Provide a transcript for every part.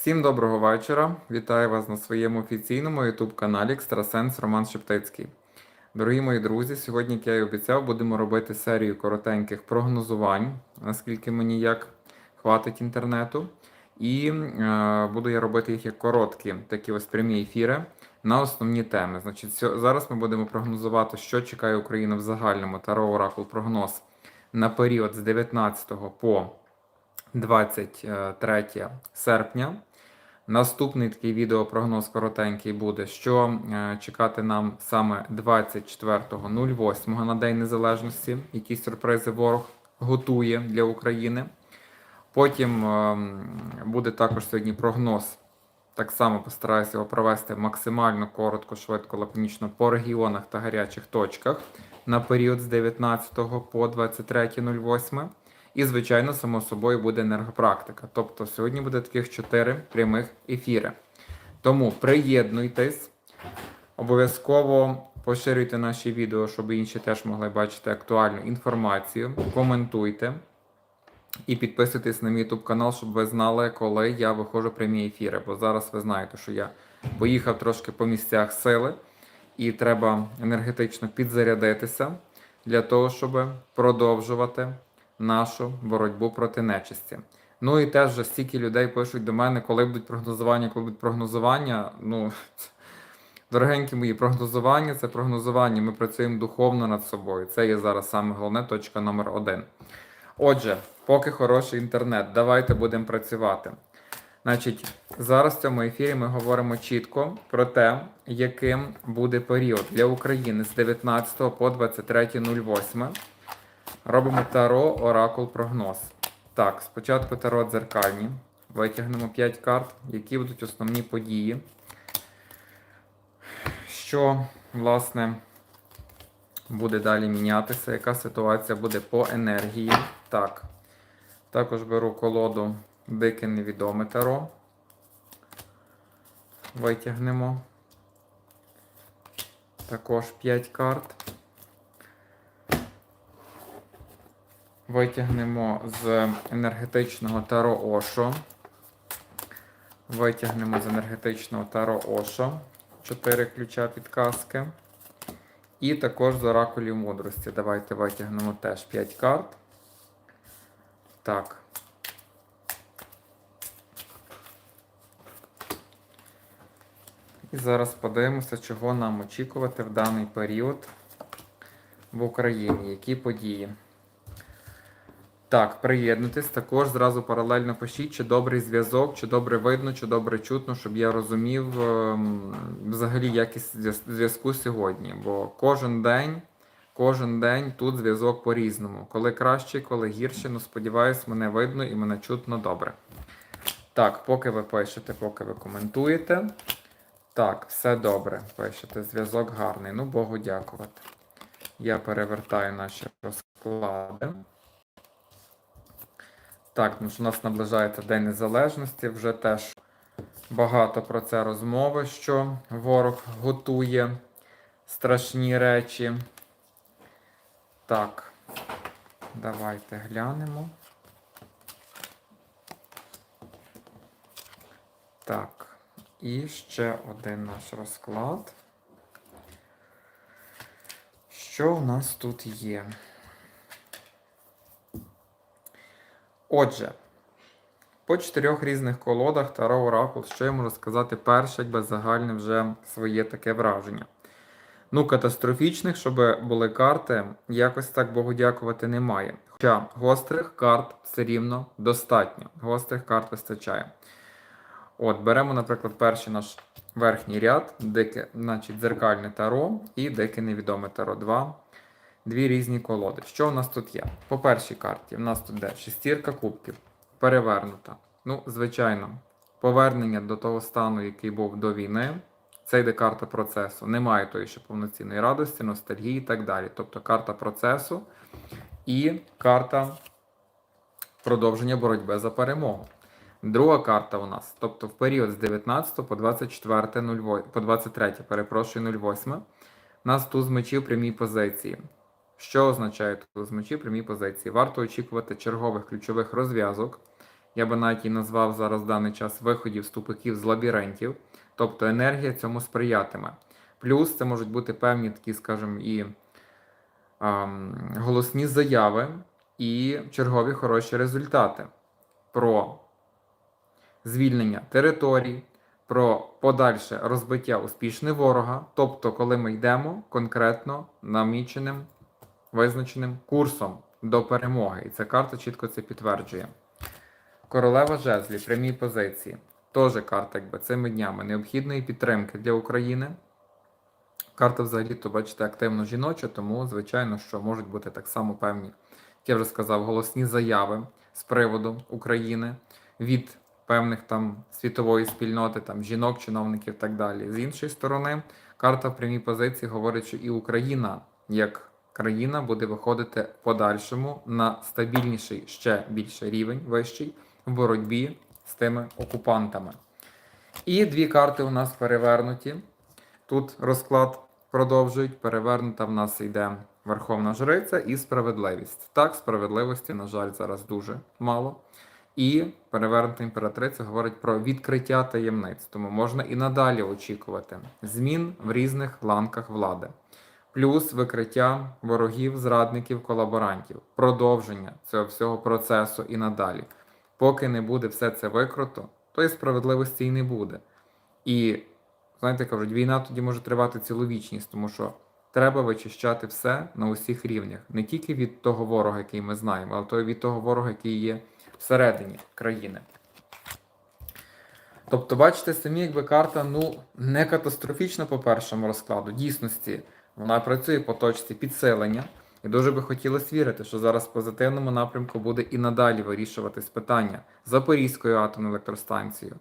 Всім доброго вечора. Вітаю вас на своєму офіційному YouTube каналі Екстрасенс Роман Шептицький. Дорогі мої друзі, сьогодні, як я і обіцяв, будемо робити серію коротеньких прогнозувань, наскільки мені як хватить інтернету. І е, буду я робити їх як короткі, такі ось прямі ефіри на основні теми. Значить, зараз ми будемо прогнозувати, що чекає Україна в загальному Таро Оракул прогноз на період з 19 по 23 серпня. Наступний такий відеопрогноз коротенький буде, що е, чекати нам саме 24.08 на День Незалежності, які сюрпризи ворог готує для України. Потім ем, буде також сьогодні прогноз. Так само постараюся його провести максимально коротко, швидко, лаконічно по регіонах та гарячих точках на період з 19 по 23.08. І, звичайно, само собою буде енергопрактика. Тобто сьогодні буде таких 4 прямих ефіри. Тому приєднуйтесь, обов'язково поширюйте наші відео, щоб інші теж могли бачити актуальну інформацію. Коментуйте і підписуйтесь на мій YouTube канал, щоб ви знали, коли я виходжу прямі ефіри. Бо зараз ви знаєте, що я поїхав трошки по місцях сили, і треба енергетично підзарядитися для того, щоб продовжувати нашу боротьбу проти нечисті. Ну і теж вже стільки людей пишуть до мене, коли будуть прогнозування, коли будуть прогнозування. Ну, дорогенькі мої, прогнозування це прогнозування. Ми працюємо духовно над собою. Це є зараз саме головне точка номер один. Отже, поки хороший інтернет, давайте будемо працювати. Значить, зараз в цьому ефірі ми говоримо чітко про те, яким буде період для України з 19 по 23.08. Робимо таро, оракул, прогноз. Так, спочатку таро дзеркальні. Витягнемо 5 карт, які будуть основні події. Що, власне, буде далі мінятися, яка ситуація буде по енергії. Так. Також беру колоду Дике невідоме таро. Витягнемо. Також 5 карт. Витягнемо з енергетичного таро Ошо. Витягнемо з енергетичного таро Ошо. 4 ключа підказки. І також з оракулів мудрості. Давайте витягнемо теж 5 карт. Так. І зараз подивимося, чого нам очікувати в даний період в Україні. Які події. Так, приєднуйтесь. Також зразу паралельно пишіть, чи добрий зв'язок, чи добре видно, чи добре чутно, щоб я розумів ем, взагалі якість зв'язку сьогодні. Бо кожен день, кожен день тут зв'язок по-різному. Коли краще, коли гірше, ну сподіваюсь, мене видно і мене чутно добре. Так, поки ви пишете, поки ви коментуєте. Так, все добре. Пишете, зв'язок гарний. Ну, Богу дякувати. Я перевертаю наші розклади. Так, тому що у нас наближається День Незалежності, вже теж багато про це розмови, що ворог готує страшні речі. Так, давайте глянемо. Так, і ще один наш розклад. Що у нас тут є? Отже, по чотирьох різних колодах Таро Оракул, що я можу сказати перше, якби загальне вже своє таке враження. Ну, катастрофічних, щоб були карти, якось так Богу дякувати немає. Хоча гострих карт все рівно достатньо. Гострих карт вистачає. От, беремо, наприклад, перший наш верхній ряд, дике, значить, дзеркальне таро і дике невідоме таро. Два дві різні колоди. Що у нас тут є? По першій карті у нас тут де шестірка кубків, перевернута. Ну, звичайно, повернення до того стану, який був до війни. Це йде карта процесу. Немає тої ще повноцінної радості, ностальгії і так далі. Тобто карта процесу і карта продовження боротьби за перемогу. Друга карта у нас, тобто в період з 19 по 24 08, по 23, перепрошую, 08, у нас туз мечів прямій позиції. Що означає туз мечів прямій позиції? Варто очікувати чергових ключових розв'язок, я би навіть і назвав зараз в даний час виходів з тупиків з лабіринтів, тобто енергія цьому сприятиме. Плюс це можуть бути певні такі, скажімо, і ем, голосні заяви, і чергові хороші результати про звільнення територій, про подальше розбиття успішне ворога, тобто, коли ми йдемо конкретно наміченим визначеним курсом до перемоги. І ця карта чітко це підтверджує. Королева жезлі, прямій позиції. Теж карта, якби цими днями необхідної підтримки для України. Карта взагалі, то бачите, активно жіноча, тому, звичайно, що можуть бути так само певні, як я вже сказав, голосні заяви з приводу України від певних там світової спільноти, там жінок, чиновників і так далі. З іншої сторони, карта в прямій позиції говорить, що і Україна як країна буде виходити в подальшому на стабільніший ще більший рівень вищий в боротьбі з тими окупантами. І дві карти у нас перевернуті. Тут розклад продовжують. Перевернута в нас йде Верховна Жриця і справедливість. Так, справедливості, на жаль, зараз дуже мало. І перевернута імператриця говорить про відкриття таємниць, тому можна і надалі очікувати змін в різних ланках влади, плюс викриття ворогів, зрадників, колаборантів, продовження цього всього процесу і надалі. Поки не буде все це викрито, то і справедливості і не буде. І знаєте, кажуть, війна тоді може тривати цілу вічність, тому що треба вичищати все на усіх рівнях, не тільки від того ворога, який ми знаємо, але то й від того ворога, який є всередині країни. Тобто, бачите, самі якби карта ну, не катастрофічна по першому розкладу. Дійсності вона працює по точці підсилення. І дуже би хотілося вірити, що зараз в позитивному напрямку буде і надалі вирішуватись питання з Запорізькою атомною електростанцією.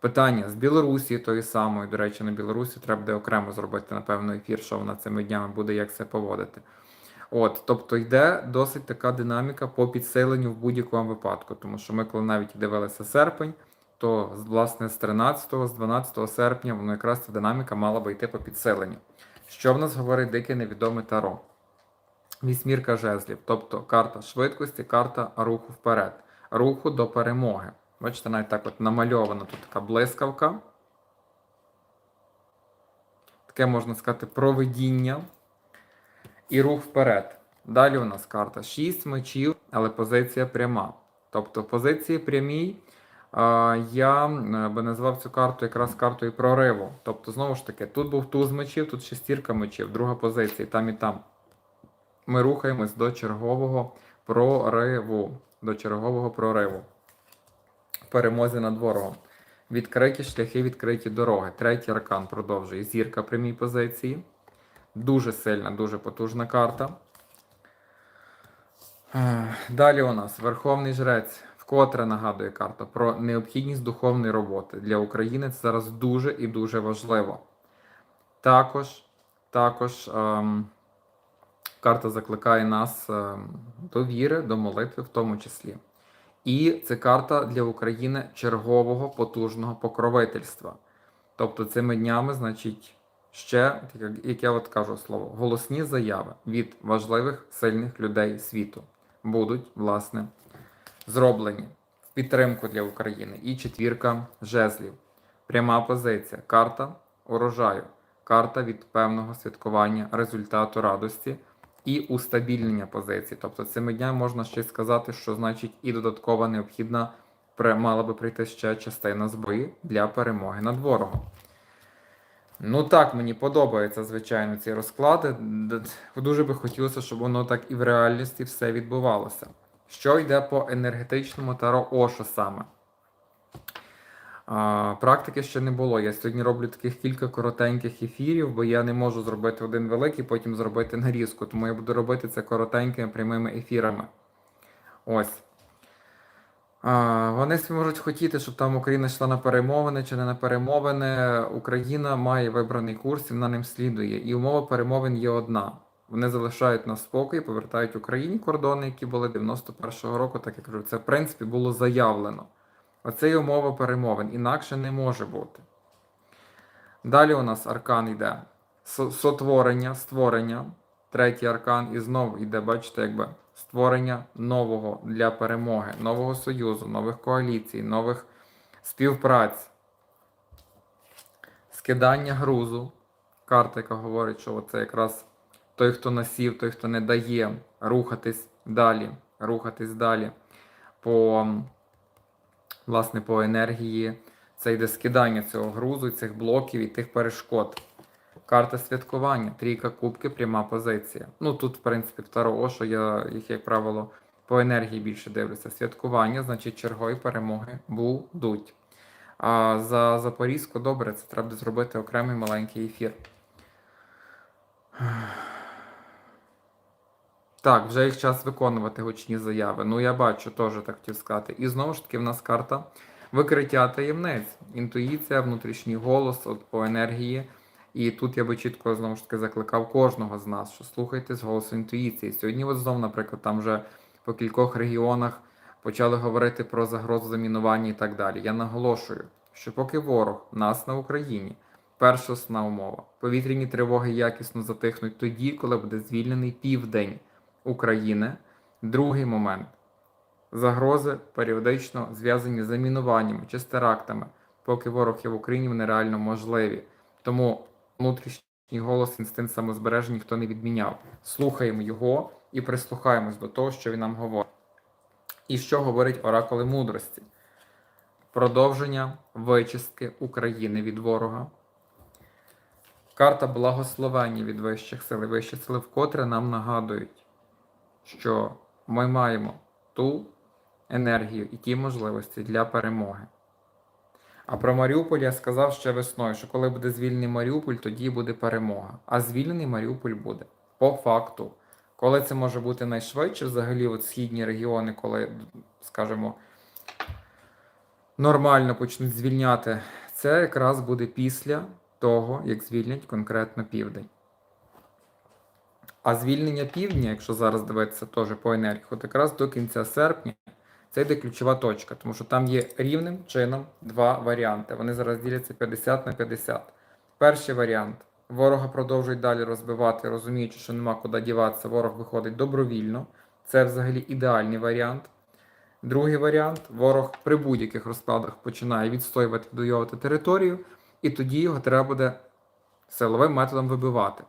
Питання з Білорусі тої самої, до речі, на Білорусі треба буде окремо зробити, напевно, ефір, що вона цими днями буде, як це поводити. От, тобто йде досить така динаміка по підсиленню в будь-якому випадку, тому що ми, коли навіть дивилися серпень, то власне з 13 з 12 серпня воно якраз ця динаміка мала би йти по підсиленню. Що в нас говорить дике невідоме таро? Вісьмірка жезлів, тобто карта швидкості, карта руху вперед, руху до перемоги. Бачите, навіть так от намальована тут така блискавка. Таке можна сказати проведіння і рух вперед. Далі у нас карта 6 мечів, але позиція пряма. Тобто в позиції прямій я е, би назвав цю карту якраз картою прориву. Тобто, знову ж таки, тут був туз мечів, тут шестірка мечів, друга позиція, там і там. Ми рухаємось до чергового прориву. До чергового прориву. Перемозі над ворогом. Відкриті шляхи, відкриті дороги. Третій аркан продовжує. Зірка прямій позиції. Дуже сильна, дуже потужна карта. Далі у нас Верховний Жрець. Вкотре нагадує карта про необхідність духовної роботи. Для України це зараз дуже і дуже важливо. Також, також ем, карта закликає нас ем, до віри, до молитви в тому числі. І це карта для України чергового потужного покровительства. Тобто цими днями, значить, ще, як- я от кажу слово, голосні заяви від важливих сильних людей світу будуть, власне, зроблені в підтримку для України. І четвірка жезлів. Пряма позиція. Карта урожаю, карта від певного святкування результату радості і устабільнення позиції. Тобто цими днями можна ще сказати, що значить і додаткова необхідна мала би прийти ще частина зброї для перемоги над ворогом. Ну так, мені подобаються, звичайно, ці розклади. Дуже би хотілося, щоб воно так і в реальності все відбувалося. Що йде по енергетичному таро Ошо саме? Практики ще не було. Я сьогодні роблю таких кілька коротеньких ефірів, бо я не можу зробити один великий, потім зробити нарізку. Тому я буду робити це коротенькими прямими ефірами. Ось. Вони можуть хотіти, щоб там Україна йшла на перемовини чи не на перемовини. Україна має вибраний курс і вона ним слідує. І умова перемовин є одна. Вони залишають нас спокій, повертають Україні кордони, які були 91-го року, так як кажу, це в принципі було заявлено. Оце є умова перемовин, інакше не може бути. Далі у нас аркан йде. Сотворення, створення, третій аркан, і знову йде, бачите, якби створення нового для перемоги, нового союзу, нових коаліцій, нових співпраць, скидання грузу. Карта, яка говорить, що це якраз той, хто насів, той, хто не дає рухатись далі, рухатись далі по, власне, по енергії. Це йде скидання цього грузу, цих блоків і тих перешкод. Карта святкування, трійка кубки, пряма позиція. Ну тут, в принципі, второго, що я їх, як правило, по енергії більше дивлюся. Святкування, значить, чергові перемоги будуть. А за Запорізьку добре, це треба зробити окремий маленький ефір. Так, вже їх час виконувати гучні заяви. Ну, я бачу, теж так хотів сказати. І знову ж таки, в нас карта викриття таємниць, інтуїція, внутрішній голос от по енергії. І тут я би чітко знову ж таки закликав кожного з нас, що слухайте з голосу інтуїції. Сьогодні, от знов, наприклад, там вже по кількох регіонах почали говорити про загрозу замінування і так далі. Я наголошую, що поки ворог нас на Україні, перша умова, повітряні тривоги якісно затихнуть тоді, коли буде звільнений південь України. Другий момент загрози періодично зв'язані з замінуваннями чи з терактами, поки ворог є в Україні, вони реально можливі. Тому внутрішній голос, інстинкт самозбереження ніхто не відміняв. Слухаємо його і прислухаємось до того, що він нам говорить. І що говорить оракули мудрості? Продовження вичистки України від ворога. Карта благословення від вищих сил. І Вищі сили вкотре нам нагадують, що ми маємо ту енергію і ті можливості для перемоги. А про Маріуполь я сказав ще весною, що коли буде звільнений Маріуполь, тоді буде перемога. А звільнений Маріуполь буде. По факту. Коли це може бути найшвидше, взагалі, от східні регіони, коли, скажімо, нормально почнуть звільняти, це якраз буде після того, як звільнять конкретно південь. А звільнення півдня, якщо зараз дивитися теж по енергії, якраз до кінця серпня це йде ключова точка, тому що там є рівним чином два варіанти. Вони зараз діляться 50 на 50. Перший варіант. Ворога продовжують далі розбивати, розуміючи, що нема куди діватися, ворог виходить добровільно. Це взагалі ідеальний варіант. Другий варіант ворог при будь-яких розкладах починає відстоювати, відвоювати територію, і тоді його треба буде силовим методом вибивати.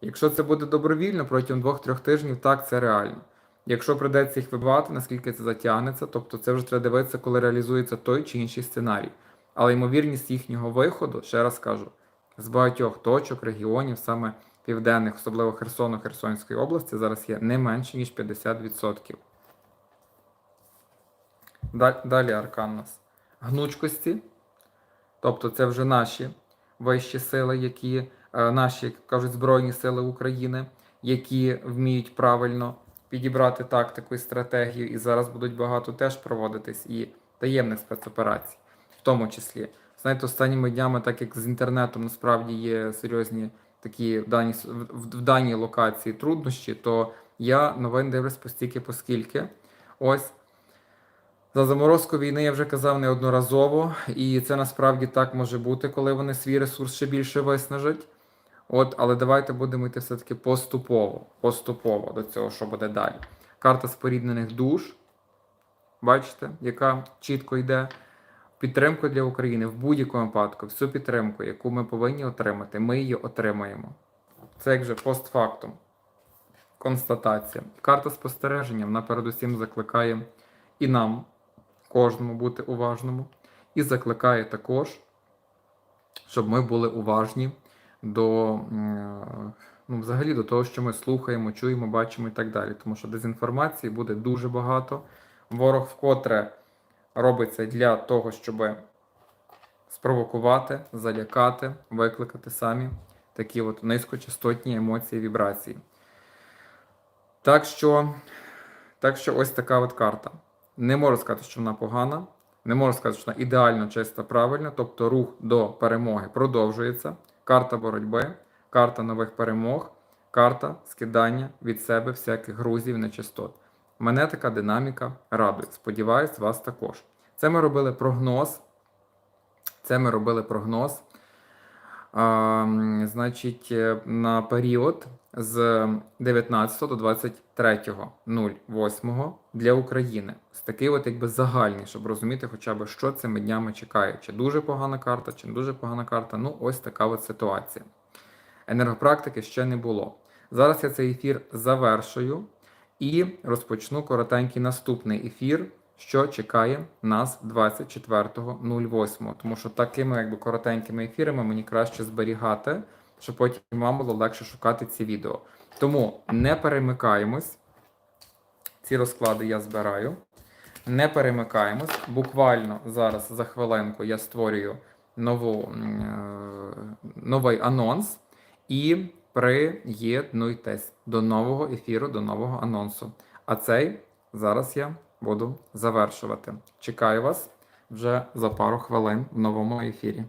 Якщо це буде добровільно протягом 2-3 тижнів, так це реально. Якщо придеться їх вибивати, наскільки це затягнеться, тобто це вже треба дивитися, коли реалізується той чи інший сценарій. Але ймовірність їхнього виходу, ще раз кажу, з багатьох точок, регіонів, саме південних, особливо Херсону, Херсонської області, зараз є не менше, ніж 50%. Далі, аркан нас. Гнучкості. Тобто це вже наші вищі сили, які, наші, як кажуть, Збройні сили України, які вміють правильно підібрати тактику і стратегію, і зараз будуть багато теж проводитись і таємних спецоперацій, в тому числі. Знаєте, останніми днями, так як з інтернетом насправді є серйозні такі в даній, в, в даній локації труднощі, то я новин дивлюсь постільки, поскільки. Ось. За заморозку війни я вже казав неодноразово, і це насправді так може бути, коли вони свій ресурс ще більше виснажать. От, але давайте будемо йти все-таки поступово, поступово до цього, що буде далі. Карта споріднених душ, бачите, яка чітко йде. Підтримку для України в будь-якому випадку, всю підтримку, яку ми повинні отримати, ми її отримаємо. Це як же постфактум. Констатація. Карта спостереження вона передусім закликає і нам, кожному бути уважному, і закликає також, щоб ми були уважні до ну, взагалі до того, що ми слухаємо, чуємо, бачимо і так далі. Тому що дезінформації буде дуже багато. Ворог вкотре робиться для того, щоб спровокувати, залякати, викликати самі такі от низькочастотні емоції, вібрації. Так що, так що ось така от карта. Не можу сказати, що вона погана, не можу сказати, що вона ідеально, чисто, правильно, тобто рух до перемоги продовжується. Карта боротьби, карта нових перемог, карта скидання від себе всяких грузів нечистот. Мене така динаміка радує. Сподіваюсь, вас також. Це ми робили прогноз. Це ми робили прогноз. А, значить, е, на період з 19 до 23.08 для України. З такий от якби загальний, щоб розуміти хоча б, що цими днями чекає. Чи дуже погана карта, чи не дуже погана карта. Ну, ось така от ситуація. Енергопрактики ще не було. Зараз я цей ефір завершую і розпочну коротенький наступний ефір, що чекає нас 24.08. Тому що такими якби коротенькими ефірами мені краще зберігати, щоб потім вам було легше шукати ці відео. Тому не перемикаємось. Ці розклади я збираю. Не перемикаємось. Буквально зараз за хвилинку я створюю нову, е, новий анонс і приєднуйтесь до нового ефіру, до нового анонсу. А цей зараз я буду завершувати. Чекаю вас вже за пару хвилин в новому ефірі.